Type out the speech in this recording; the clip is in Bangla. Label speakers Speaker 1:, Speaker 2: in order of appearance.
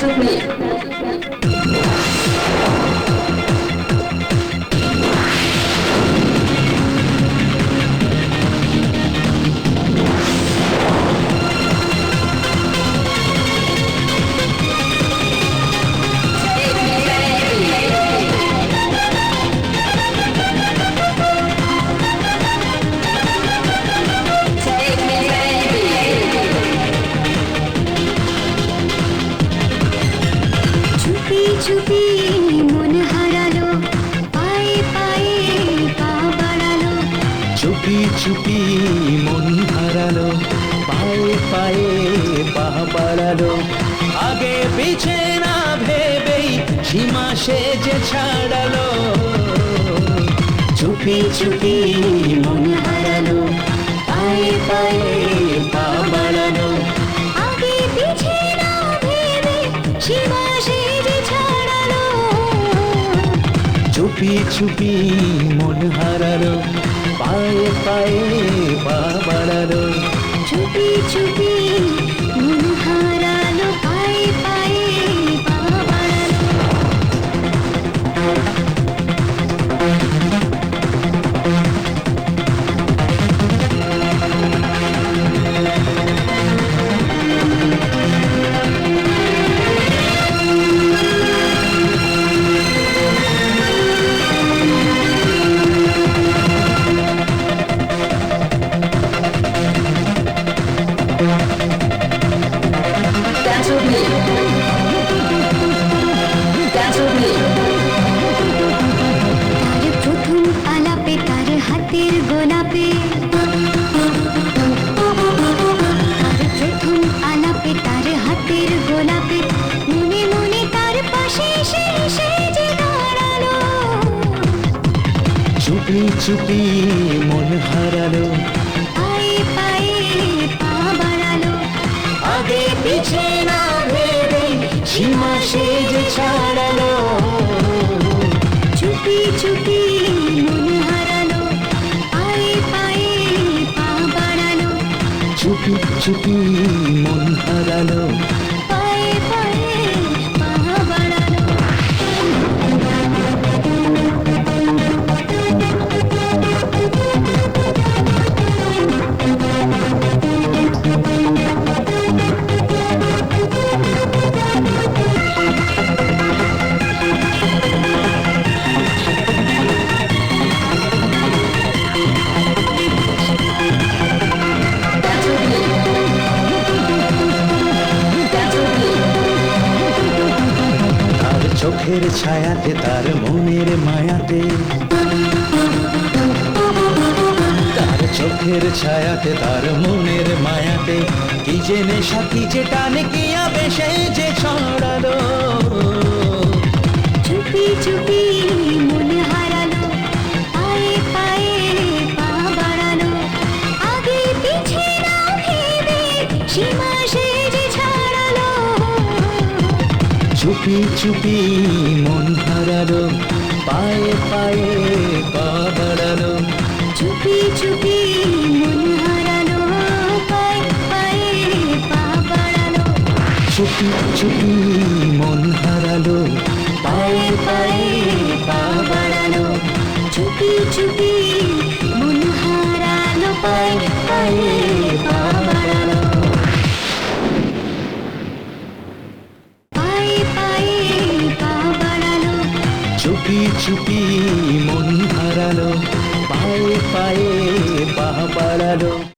Speaker 1: 真可以
Speaker 2: চুপি চুপি মন হারালো পায়ে পায়ে পা বাড়ালো।
Speaker 3: চুপি চুপি মন হারালো পায়ে পায়ে পা বাড়ালো। আগে পিছে না ভেবেই সীমা সে যে ছাড়ালো। চুপি চুপি মন হারালো পায়ে পায়ে পা বাড়ালো।
Speaker 2: আগে পিছে না ভেবে সীমা
Speaker 3: চুপি ছুপি মন হারালো পায়ে পায়ে
Speaker 2: চুপি চুপি মন হারালো। পায়ে পায়ে পা বাড়ালো।
Speaker 3: আগে পিছে না ভেবে সীমা সে যে ছাড়ালো।
Speaker 2: চুপি চুপি মন হারালো। পায়ে পায়ে পা বাড়ালো।
Speaker 3: চুপি চুপি চোখের ছায়াতে তার মনের মায়াতে। তার চোখের ছায়াতে তার মনের মায়াতে। কি যে নেশা, কি যে টানে, কি আবে সেই যে
Speaker 2: চুপি চুপি মন হারালো, পায়ে পায়ে পা বাড়ালো।
Speaker 3: চুপি চুপি মন হারালো, পায়ে পায়ে পা
Speaker 2: চুপি চুপি মন হারালো, পায়ে পায়ে পা বাড়ালো।
Speaker 3: চুপি চুপি মন হারালো, পায়ে পায়ে পা চুপি চুপি মন হারালো পায়ে পায়ে পা বাড়ালো।